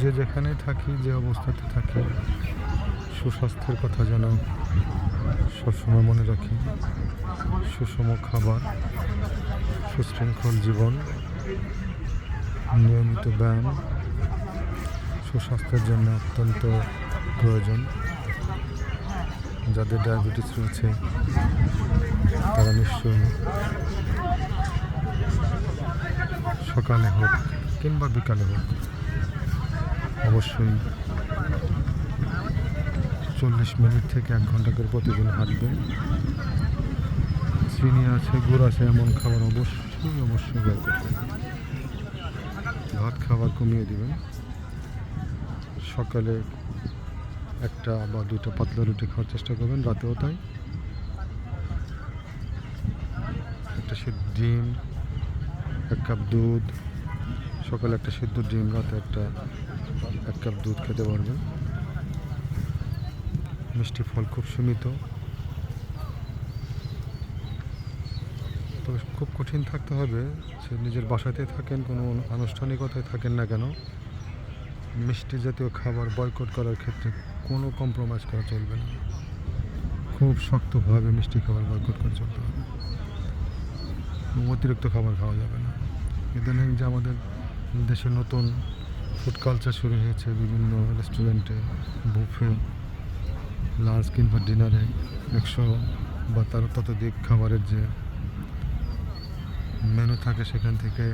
যে যেখানেই থাকি, যে অবস্থাতে থাকি, সুস্বাস্থ্যের কথা যেন সবসময় মনে রাখি। সুষম খাবার, সুশৃঙ্খল জীবন, নিয়মিত ব্যায়াম সুস্বাস্থ্যের জন্য অত্যন্ত প্রয়োজন। যাদের ডায়াবেটিস রয়েছে, তারা নিশ্চয়ই সকালে হোক কিংবা বিকালে হোক অবশ্যই চল্লিশ মিনিট থেকে এক ঘণ্টা করে প্রতিদিন হাঁটবেন। চিনি আছে, গুড় আছে, এমন খাবার অবশ্যই অবশ্যই করবেন। ভাত, খাবার কমিয়ে দেবেন। সকালে একটা বা দুটো পাতলা রুটি খাওয়ার চেষ্টা করবেন, রাতেও তাই। একটা সিদ্ধ ডিম, এক কাপ দুধ, সকালে একটা সিদ্ধ ডিম, রাতে একটা এক কাপ দুধ খেতে পারবেন। মিষ্টি ফল খুব সীমিত। তবে খুব কঠিন থাকতে হবে সে নিজের বাসাতে থাকেন, কোনো আনুষ্ঠানিকতায় থাকেন না কেন। মিষ্টি জাতীয় খাবার বয়কট করার ক্ষেত্রে কোনো কম্প্রোমাইজ করা চলবে না। খুব শক্তভাবে মিষ্টি খাবার বয়কট করে চলতে হবে। অতিরিক্ত খাবার খাওয়া যাবে না। ইদানিং যে আমাদের দেশে নতুন ফুড কালচার শুরু হয়েছে বিভিন্ন রেস্টুরেন্টে বুফে লাঞ্চ কিংবা ডিনারে একশো বা তার ততোধিক খাবারের যে মেনু থাকে সেখান থেকে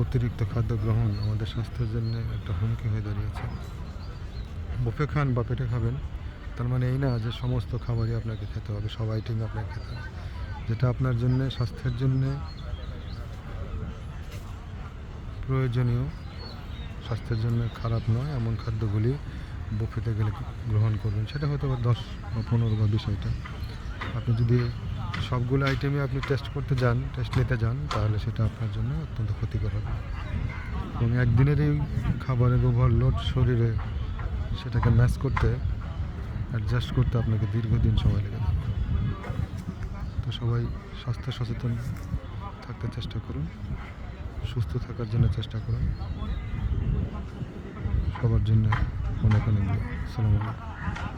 অতিরিক্ত খাদ্য গ্রহণ আমাদের স্বাস্থ্যের জন্য একটা হুমকি হয়ে দাঁড়িয়েছে। বুফে খান বা পেটে খাবেন, তার মানে এই না যে সমস্ত খাবারই আপনাকে খেতে হবে সব আইটেম আপনাকে খেতে হবে। যেটা আপনার জন্য, স্বাস্থ্যের জন্যে প্রয়োজনীয়। স্বাস্থ্যের জন্য খারাপ নয়, এমন খাদ্যগুলি বুফেতে গেলে গ্রহণ করবেন। সেটা হয়তো বা দশ বা পনেরো বা বিষয়টা আপনি যদি সবগুলো আইটেমই আপনি টেস্ট করতে যান টেস্ট নিতে যান, তাহলে সেটা আপনার জন্য অত্যন্ত ক্ষতিকর হবে। এবং একদিনের এই খাবারের ওভারলোড শরীরে সেটাকে ম্যাচ করতে অ্যাডজাস্ট করতে আপনাকে দীর্ঘদিন সময় লেগে যাবে। তো সবাই স্বাস্থ্য সচেতন থাকতে চেষ্টা করুন, সুস্থ থাকার জন্য চেষ্টা করুন। সবার জন্য অনেক অনেক সালাম আলাইকুম।